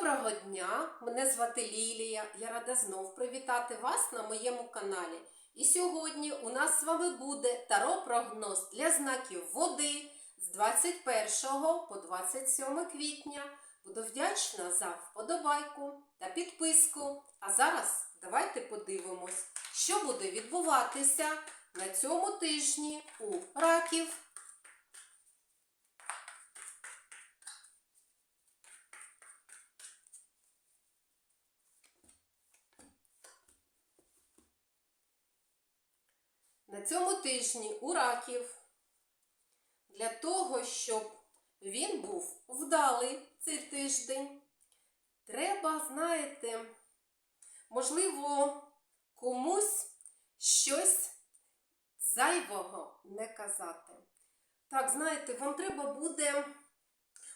Доброго дня! Мене звати Лілія. Я рада знов привітати вас на моєму каналі. І сьогодні у нас з вами буде таро-прогноз для знаків води з 21 по 27 квітня. Буду вдячна за вподобайку та підписку. А зараз давайте подивимось, що буде відбуватися на цьому тижні у раків. На цьому тижні у раків для того, щоб він був вдалий цей тиждень, треба, знаєте, можливо, комусь щось зайвого не казати. Так, знаєте, вам треба буде,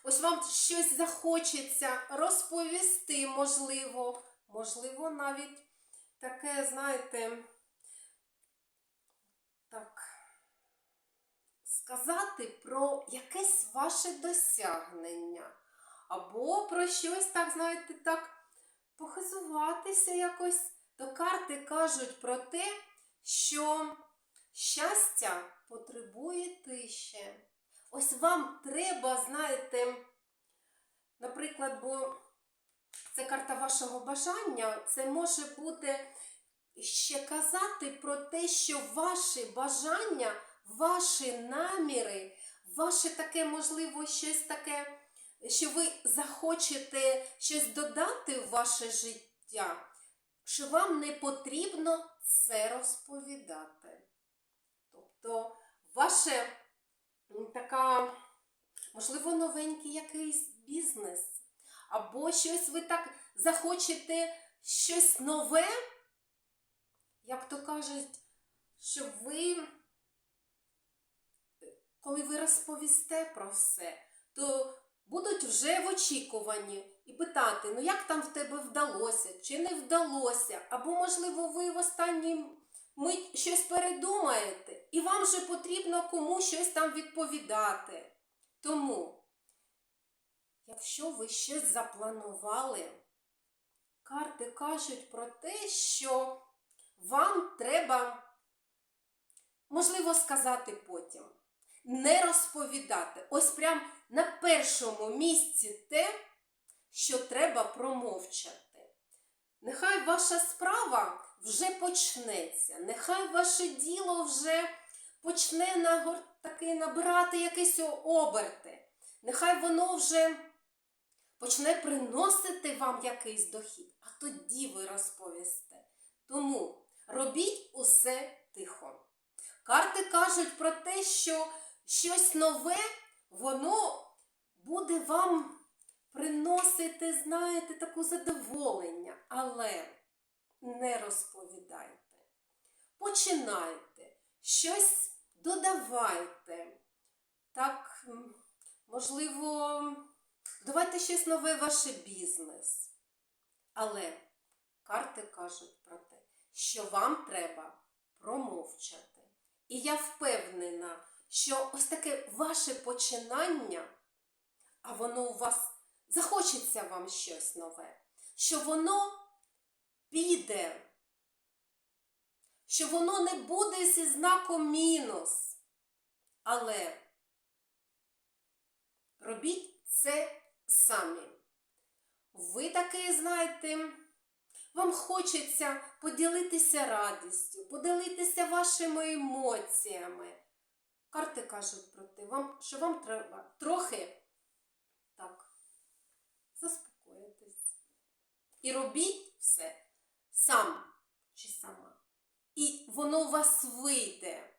ось вам щось захочеться розповісти, можливо, можливо, навіть таке, знаєте, так, сказати про якесь ваше досягнення. Або про щось, так, знаєте, так, похизуватися якось. То карти кажуть про те, що щастя потребує тиші. Ось вам треба, знаєте, наприклад, бо це карта вашого бажання, це може бути ще казати про те, що ваші бажання, ваші наміри, ваше таке, можливо, щось таке, що ви захочете щось додати в ваше життя, що вам не потрібно це розповідати. Тобто, ваше така, можливо, новенький якийсь бізнес, або щось ви так захочете щось нове як то кажуть, щоб ви, коли ви розповісте про все, то будуть вже в очікуванні і питати, ну як там в тебе вдалося, чи не вдалося, або, можливо, ви в останній мить щось передумаєте, і вам вже потрібно комусь щось там відповідати. Тому, якщо ви щось запланували, карти кажуть про те, що вам треба, можливо, сказати потім. Не розповідати. Ось прям на першому місці те, що треба промовчати. Нехай ваша справа вже почнеться, нехай ваше діло вже почне нагор... таки набирати якісь оберти. Нехай воно вже почне приносити вам якийсь дохід, а тоді ви розповісте. Тому робіть усе тихо. Карти кажуть про те, що щось нове, воно буде вам приносити, знаєте, таку задоволення, але не розповідайте. Починайте, щось додавайте. Так, можливо, давайте щось нове ваш бізнес. Але карти кажуть про те, що вам треба промовчати. І я впевнена, що ось таке ваше починання, а воно у вас захочеться вам щось нове, що воно піде, що воно не буде зі знаком мінус. Але робіть це самі. Ви таки, знаєте, вам хочеться поділитися радістю, поділитися вашими емоціями. Карти кажуть про те, вам, що вам треба трохи так заспокоїтись. І робіть все сам чи сама. І воно у вас вийде.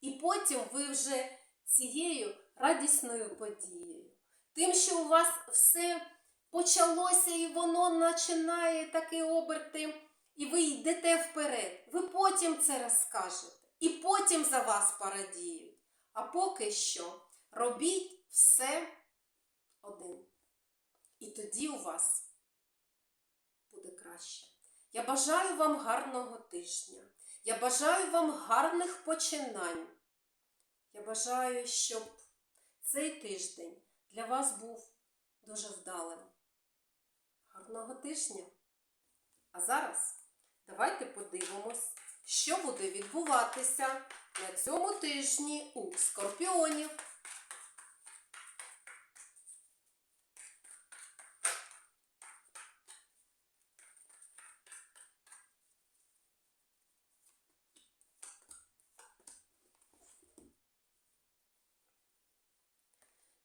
І потім ви вже цією радісною подією, тим, що у вас все почалося і воно починає такі оберти, і ви йдете вперед. Ви потім це розкажете. І потім за вас порадіють. А поки що робіть все один. І тоді у вас буде краще. Я бажаю вам гарного тижня. Я бажаю вам гарних починань. Я бажаю, щоб цей тиждень для вас був дуже вдалим. Гарного тижня! А зараз давайте подивимось, що буде відбуватися на цьому тижні у скорпіонів.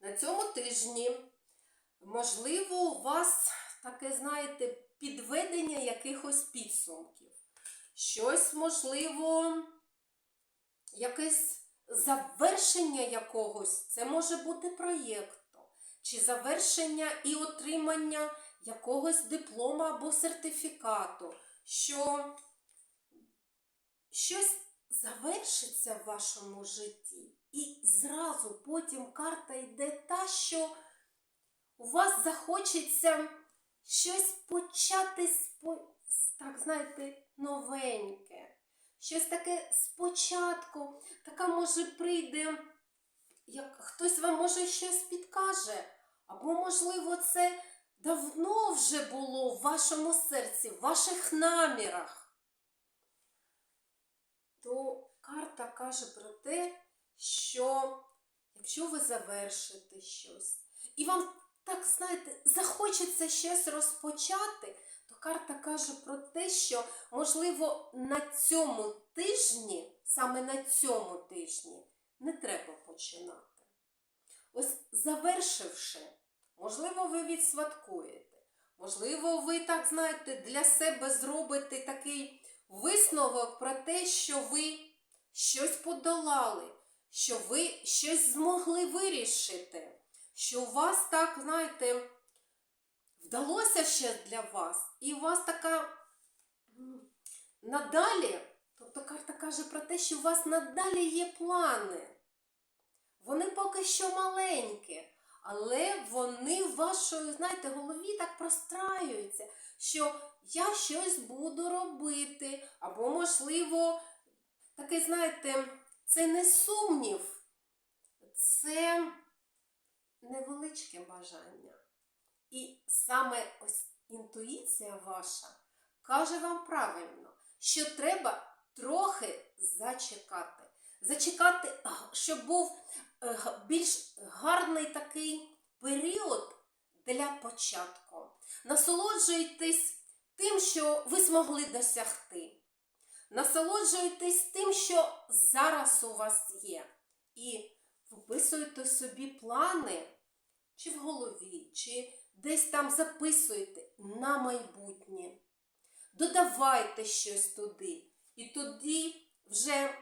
На цьому тижні, можливо, у вас таке, знаєте, підведення якихось підсумків. Щось, можливо, якесь завершення якогось, це може бути проєкту, чи завершення і отримання якогось диплома або сертифікату, що щось завершиться в вашому житті, і зразу потім карта йде та, що у вас захочеться щось почати так, знаєте, новеньке. Щось таке спочатку, така може прийде, як хтось вам може щось підкаже, або, можливо, це давно вже було в вашому серці, в ваших намірах. То карта каже про те, що якщо ви завершите щось, і вам, так знаєте, захочеться щось розпочати, карта каже про те, що, можливо, на цьому тижні, саме на цьому тижні, не треба починати. Ось завершивши, можливо, ви відсвяткуєте, можливо, ви, так знаєте, для себе зробите такий висновок про те, що ви щось подолали, що ви щось змогли вирішити, що у вас так, знаєте, вдалося ще для вас, і у вас така надалі, тобто карта каже про те, що у вас надалі є плани. Вони поки що маленькі, але вони в вашої, знаєте, голові так простраюються, що я щось буду робити, або, можливо, такий, знаєте, це не сумнів, це невеличке бажання. І саме ось інтуїція ваша каже вам правильно, що треба трохи зачекати. Зачекати, щоб був е, більш гарний такий період для початку. Насолоджуйтесь тим, що ви змогли досягти. Насолоджуйтесь тим, що зараз у вас є. І виписуйте собі плани, чи в голові, чи десь там записуйте на майбутнє. Додавайте щось туди. І тоді вже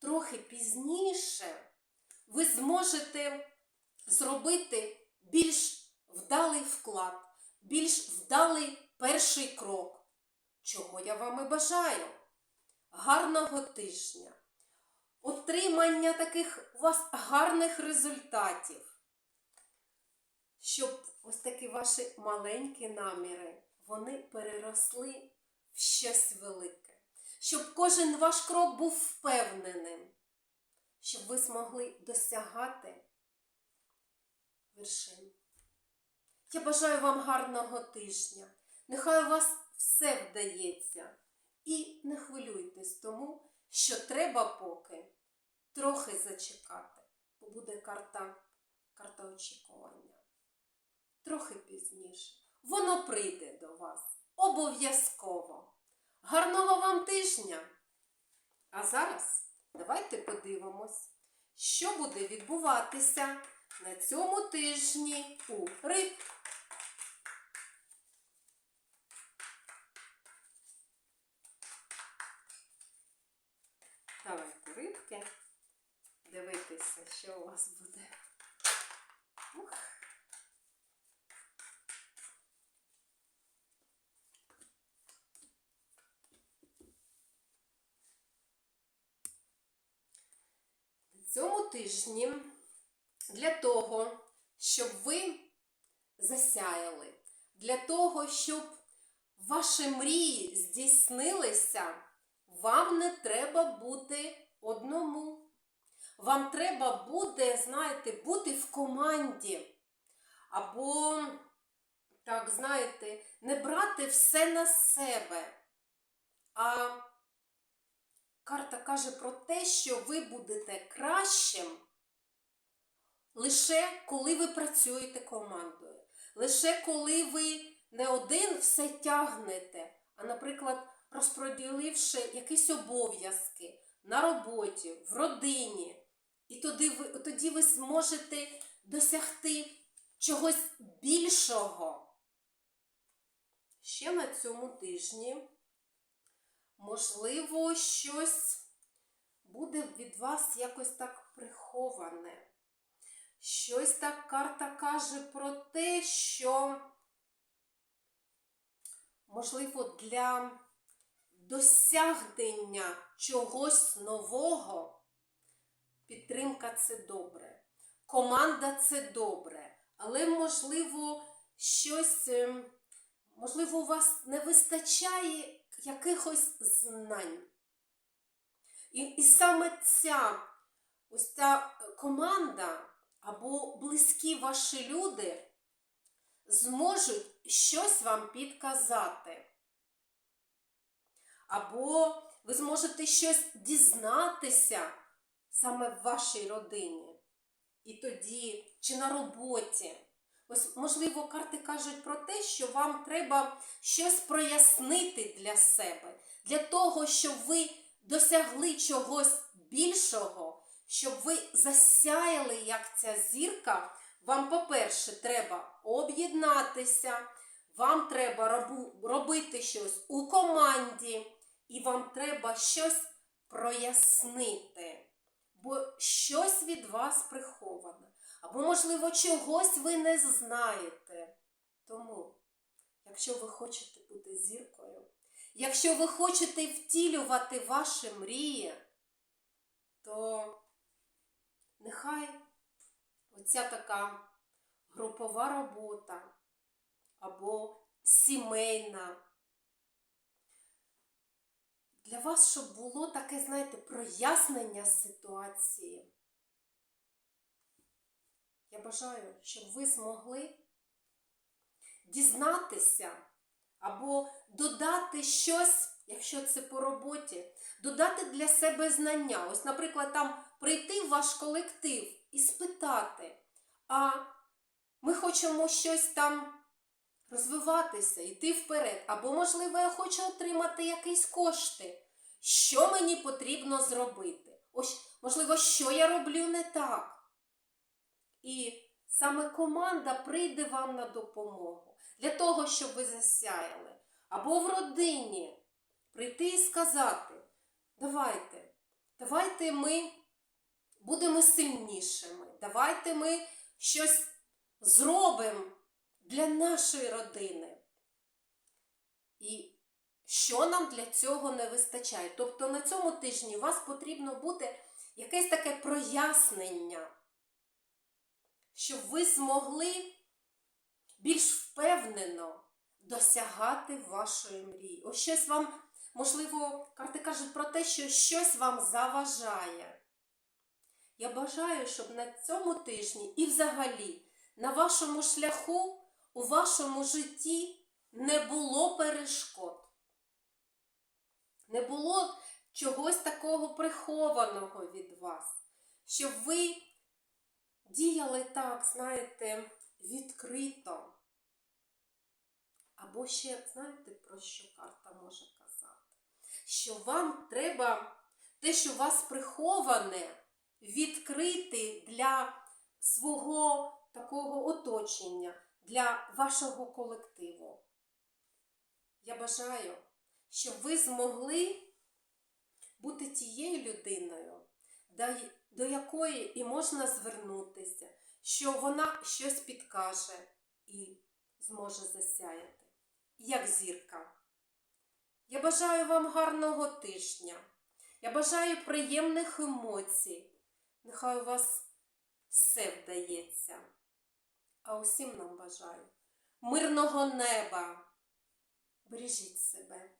трохи пізніше ви зможете зробити більш вдалий вклад, більш вдалий перший крок. Чого я вам і бажаю. Гарного тижня, отримання таких у вас гарних результатів, щоб ось такі ваші маленькі наміри, вони переросли в щось велике, щоб кожен ваш крок був впевненим, щоб ви змогли досягати вершин. Я бажаю вам гарного тижня. Нехай у вас все вдається. І не хвилюйтесь тому, що треба поки трохи зачекати, бо буде карта, карта очікування. Трохи пізніше. Воно прийде до вас. Обов'язково. Гарного вам тижня! А зараз давайте подивимось, що буде відбуватися на цьому тижні у риб. Давайте рибки. Дивитися, що у вас буде. Ух. На цьому тижні для того, щоб ви засяяли, для того, щоб ваші мрії здійснилися, вам не треба бути одному. Вам треба буде, знаєте, бути в команді. Або так, знаєте, не брати все на себе. А карта каже про те, що ви будете кращим лише коли ви працюєте командою. Лише коли ви не один все тягнете, а, наприклад, розподіливши якісь обов'язки на роботі, в родині, і тоді ви, тоді ви зможете досягти чогось більшого. Ще на цьому тижні, можливо, щось буде від вас якось так приховане. Щось так карта каже про те, що, можливо, для досягнення чогось нового підтримка це добре. Команда це добре. Але, можливо, щось, ем, можливо, у вас не вистачає якихось знань. І, і саме ця ось ця команда або близькі ваші люди зможуть щось вам підказати. Або ви зможете щось дізнатися саме в вашій родині. І тоді, чи на роботі. Ось, можливо, карти кажуть про те, що вам треба щось прояснити для себе, для того, щоб ви досягли чогось більшого, щоб ви засяяли, як ця зірка. Вам, по-перше, треба об'єднатися, вам треба робити щось у команді, і вам треба щось прояснити бо щось від вас приховане. Або, можливо, чогось ви не знаєте. Тому, якщо ви хочете бути зіркою, якщо ви хочете втілювати ваші мрії, то нехай оця така групова робота або сімейна для вас, щоб було таке, знаєте, прояснення ситуації. Я бажаю, щоб ви змогли дізнатися або додати щось, якщо це по роботі, додати для себе знання. Ось, наприклад, там прийти в ваш колектив і спитати, а ми хочемо щось там розвиватися, йти вперед. Або, можливо, я хочу отримати якісь кошти. Що мені потрібно зробити? Ось, можливо, що я роблю не так. І саме команда прийде вам на допомогу для того, щоб ви засяяли. Або в родині прийти і сказати: давайте, давайте ми будемо сильнішими, давайте ми щось зробимо для нашої родини. І що нам для цього не вистачає? Тобто на цьому тижні у вас потрібно бути якесь таке прояснення, щоб ви змогли більш впевнено досягати вашої мрії. Ось щось вам, можливо, карти кажуть про те, що щось вам заважає. Я бажаю, щоб на цьому тижні і взагалі на вашому шляху у вашому житті не було перешкод. Не було чогось такого прихованого від вас, щоб ви діяли так, знаєте, відкрито. Або ще, знаєте, про що карта може казати? Що вам треба те, що у вас приховане, відкрити для свого такого оточення, для вашого колективу. Я бажаю, щоб ви змогли бути тією людиною, до- якої і можна звернутися, що вона щось підкаже і зможе засяяти, як зірка. Я бажаю вам гарного тижня. Я бажаю приємних емоцій. Нехай у вас все вдається. А усім нам бажаю мирного неба. Бережіть себе.